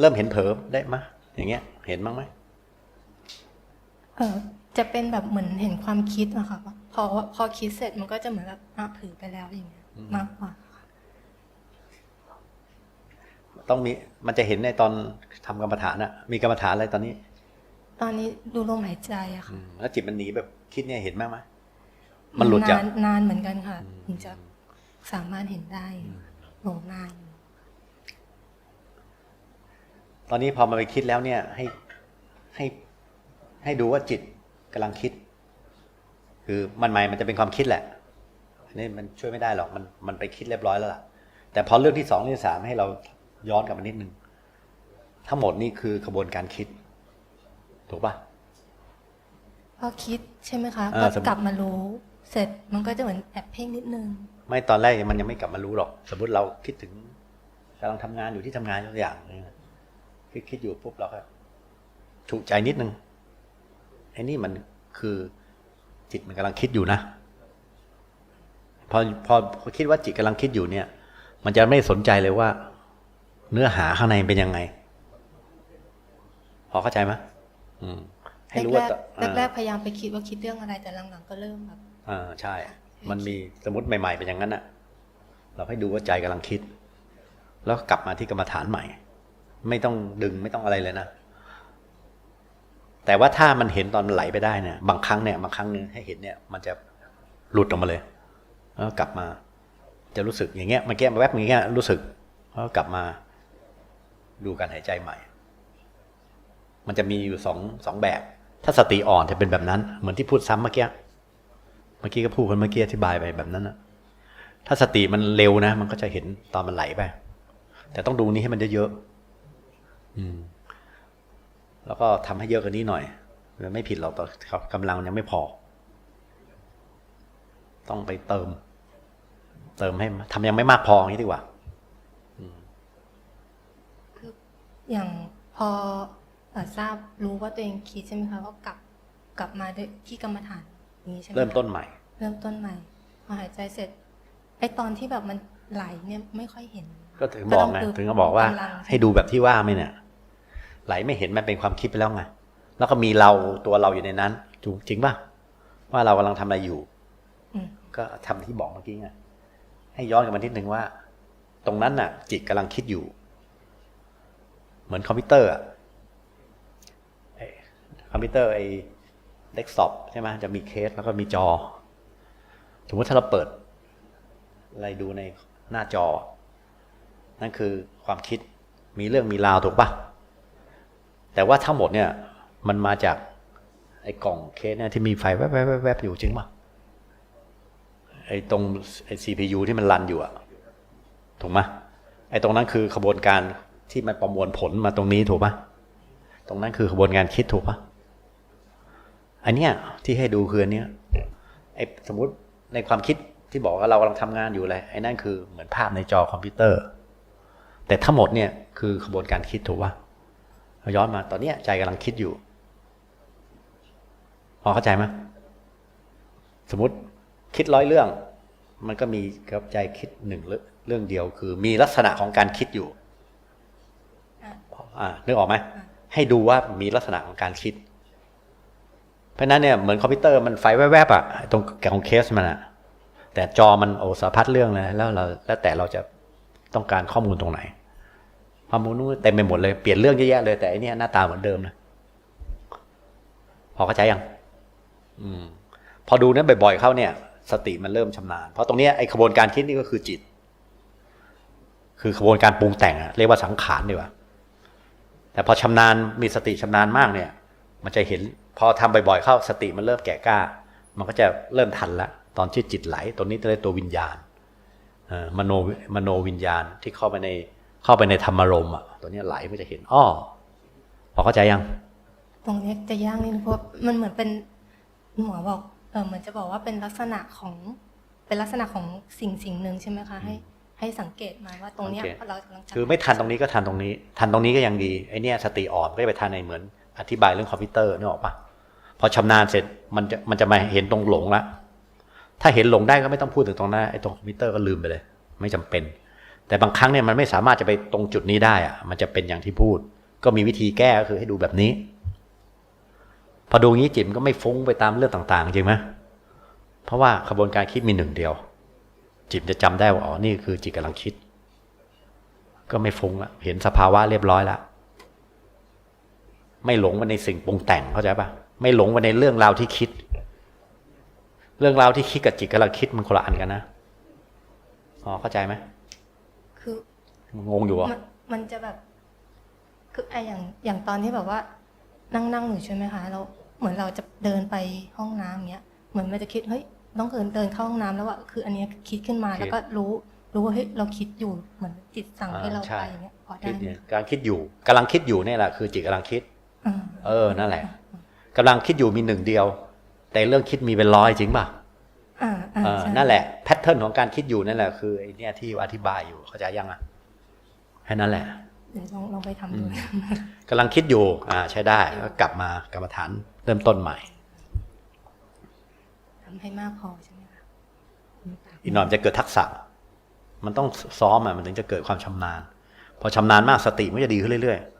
เริ่มเห็นเผลอได้มะอย่างเงี้ย เห็นบ้างไหมเออจะเป็นแบบเหมือนเห็นความคิดอะค่ะพอพอคิดเสร็จมันก็จะเหมือนแบบอะผือไปแล้วอย่างเงี้ยมากกว่าค่ะต้องมีมันจะเห็นในตอนทำกรรมฐานอะมีกรรมฐานอะไรตอนนี้ ตอนนี้ดูลมหายใจอะอืค่ะมแล้วจิตมันหนีแบบคิดเนี่ยเห็นบ้างไหมมันหลุดจากนานนานเหมือนกันค่ะถึงจะสามารถเห็นได้หลงนาน ตอนนี้พอมาไปคิดแล้วเนี่ยให้ให้ให้ดูว่าจิตกำลังคิด คือมันหมายมันจะเป็นความคิดแหละอันนี้มันช่วยไม่ได้หรอกมันมันไปคิดเรียบร้อยแล้วล่ะ แต่พอเรื่องที่สองเรื่องที่สามให้เราย้อนกลับมานิดนึงทั้งหมดนี่คือกระบวนการคิด ถูกปะพอคิดใช่ไหมคะเออก็สมมุติกลับมารู้ เสร็จมันก็จะเหมือนแอบเพ่งนิดนึง ไม่ตอนแรกมันยังไม่กลับมารู้หรอก สมมติเราคิดถึงกำลังทำงานอยู่ที่ทำงานตัวอย่างเนี่ย คิดคิดอยู่ปุ๊บเราก็ถูกใจนิดนึงไอ้นี่มันคือจิตมันกำลังคิดอยู่นะ พอพอพอคิดว่าจิตกำลังคิดอยู่เนี่ย มันจะไม่สนใจเลยว่า เนื้อหาข้างในเป็นยังไง พอเข้าใจไหมอืมให้รู้แรว่ากต่อๆแรกๆพยายามไปคิดว่าคิดเรื่องอะไรแต่หลังๆก็เริ่มแบบอ่าใช่ มันมีสมมติใหม่ ๆ เป็นอย่างนั้นอะเราให้ดูว่าใจกำลังคิด แล้วกลับมาที่กรรมฐานใหม่ ไม่ต้องดึงไม่ต้องอะไรเลยนะ แต่ว่าถ้ามันเห็นตอนมันไหลไปได้เนี่ย บางครั้งเนี่ยบางครั้งนึงให้เห็นเนี่ย มันจะหลุดออกมาเลยแล้วกลับมา จะรู้สึกอย่างเงี้ยมันแก้มาแวบอย่างเงี้ยรู้สึกแล้วกลับมา ดูการหายใจใหม่ มันจะมีอยู่สองสองแบบ ถ้าสติอ่อนจะเป็นแบบนั้น เหมือนที่พูดซ้ำเมื่อกี้เมื่อกี้ก็พูดกันเมื่อกี้อธิบายไปแบบนั้นนะถ้าสติมันเร็วนะ มันก็จะเห็นตอนมันไหลไป แต่ต้องดูนี้ให้มันเยอะๆ แล้วก็ทำให้เยอะกว่านี้หน่อยมันไม่ผิดหรอกแต่กำลังยังไม่พอ ต้องไปเติม เติมให้ทำยังไม่มากพออย่างนี้ดีกว่าคืออย่างพอเอ่อทราบรู้ว่าตัวเองคิดใช่ไหมคะก็กลับกลับมาด้วยที่กรรมฐานอย่างนี้ใช่ไหมคะเริ่มต้นใหม่ เริ่มต้นใหม่พอหายใจเสร็จไอตอนที่แบบมันไหลเนี่ยไม่ค่อยเห็น ก็ถึงบอกไงก็ต้องถึงก็บอกว่ากำลังให้ดูแบบที่ว่าไหมเนี่ย ไหลไม่เห็นมันเป็นความคิดไปแล้วไงแล้วก็มีเราตัวเราอยู่ในนั้นถูกจริงป่ะว่าเรากำลังทำอะไรอยู่อืมก็ทำที่บอกเมื่อกี้ไงให้ย้อนกลับมานิดนึงว่า ตรงนั้นน่ะ จิตกำลังคิดอยู่ เหมือนคอมพิวเตอร์อะไอ้คอมพิวเตอร์ไอ้เดสก์ท็อปใช่ไหมจะมีเคสแล้วก็มีจอสมมติถ้าเราเปิด อะไรดูในหน้าจอ นั่นคือความคิดมีเรื่องมีราวถูกปะ แต่ว่าทั้งหมดเนี่ยมันมาจากไอ้กล่องเคสเนี่ยที่มีไฟแวบๆแวบๆอยู่จริงปะไอ้ตรงไอ้ CPU ที่มันรันอยู่อะถูกไหมไอ้ตรงนั้นคือขบวนการที่มันประมวลผลมาตรงนี้ถูกปะตรงนั้นคือขบวนการคิดถูกปะอันเนี้ยที่ให้ดูคืออันเนี้ยไอ้สมมติในความคิดที่บอกว่าเรากำลังทำงานอยู่อะไรไอ้นั่นคือเหมือนภาพในจอคอมพิวเตอร์ แต่ทั้งหมดเนี่ยคือขบวนการคิดถูกปะ ย้อนมาตอนเนี้ยใจกำลังคิดอยู่ พอเข้าใจไหมสมมติคิดร้อยเรื่อง มันก็มีกับใจคิดหนึ่งเรื่องเรื่องเดียว คือ มีลักษณะของการคิดอยู่อะอ่านึกออกไหมให้ดูว่ามีลักษณะของการคิด เพราะฉะนั้นเนี่ยเหมือนคอมพิวเตอร์มันไฟแวบๆอะตรงของเคสมันอะ แต่จอมันโอสารพัดเรื่องเลยแล้วเราแล้วแต่เราจะต้องการข้อมูลตรงไหน ข้อมูลนู้นเต็มไปหมดเลยเปลี่ยนเรื่องเยอะแยะเลยแต่อันเนี้ยหน้าตาเหมือนเดิมนะพอเข้าใจยังอืมพอดูนั้นบ่อยๆเข้าเนี่ย สติมันเริ่มชำนาญเพราะตรงเนี้ยไอ้ขบวนการคิดนี่ก็คือจิต คือขบวนการปรุงแต่งอะเรียกว่าสังขารดีกว่าแต่พอชำนาญมีสติชำนาญมากเนี่ย มันจะเห็น พอทำบ่อยๆเข้าสติมันเริ่มแก่กล้า มันก็จะเริ่มทันละตอนที่จิตไหลตัวนี้จะเรียกตัววิญญาณเอ่อมโนมโนวิญญาณที่เข้าไปใน เข้าไปในธรรมารมณ์อะตัวเนี้ยไหลมันจะเห็นอ้อพอเข้าใจยัง ตรงเนี้ยจะยากนิดนึงเพราะมันเหมือนเป็นหมอบอกเออเหมือนจะบอกว่าเป็นลักษณะของเป็นลักษณะของสิ่งสิ่งหนึ่งใช่ไหมคะให้ให้สังเกตมาว่าตรงเนี้ยสังเกตเรากำลังจะคือไม่ทันตรงนี้ก็ทันตรงนี้ ทันตรงนี้ก็ยังดีไอเนี้ยสติอ่อนก็จะไปทันในเหมือน อธิบายเรื่องคอมพิวเตอร์นึกออกปะพอชำนาญเสร็จมันจะมันจะมาเห็นตรงหลงละถ้าเห็นหลงได้ก็ไม่ต้องพูดถึงตรงหน้าไอตรงคอมพิวเตอร์ก็ลืมไปเลย ไม่จำเป็น แต่บางครั้งเนี่ยมันไม่สามารถจะไปตรงจุดนี้ได้อะมันจะเป็นอย่างที่พูด ก็มีวิธีแก้ก็คือให้ดูแบบนี้ พอดูงี้จิตมันก็ไม่ฟุ้งไปตามเรื่องต่าง ๆ จริงไหมเพราะว่าขบวนการคิดมีหนึ่งเดียว จิตจะจำได้ว่าอ๋อนี่คือจิตกำลังคิด ก็ไม่ฟุ้งละเห็นสภาวะเรียบร้อยละไม่หลงไปในสิ่งปรุงแต่งเข้าใจปะไม่หลงไปในเรื่องราวที่คิด เรื่องราวที่คิดกับจิตกำลังคิดมันคนละอันกันนะอ๋อเข้าใจไหม งงอยู่เหรอมันมันจะแบบ คือไออย่างอย่างตอนที่แบบว่า นั่งนั่งอยู่ใช่ไหมคะแล้วเหมือนเราจะเดินไปห้องน้ำเงี้ย เหมือนมันจะคิดเฮ้ยต้องเดินเดินเข้าห้องน้ำแล้วอะคืออันเนี้ยคิดขึ้นมาแล้วก็รู้รู้ว่าเฮ้ยเราคิดอยู่เหมือนจิตสั่งให้เราไปอย่างเงี้ยพอได้คิดไหมเนี่ยการคิดอยู่กำลังคิดอยู่เนี่ยแหละคือจิตกำลังคิดอ่าเออนั่นแหละกำลังคิดอยู่มีหนึ่งเดียว แต่เรื่องคิดมีเป็นร้อยจริงป่ะอ่าอ่าเออใช่นั่นแหละแพทเทิร์นของการคิดอยู่นั่นแหละคือไอ้เนี่ยที่อธิบายอยู่เข้าใจยังอะแค่นั้นแหละเดี๋ยวลองลองไปทำดูกำลังคิดอยู่อ่าใช้ได้ก็กลับมากรรมฐานเริ่มต้นใหม่ทำให้มากพอใช่ไหมคะอีกหน่อยมันจะเกิดทักษะ มันต้องซ้อมอะมันถึงจะเกิดความชำนาญ พอชำนาญมากสติมันจะดีขึ้นเรื่อยๆ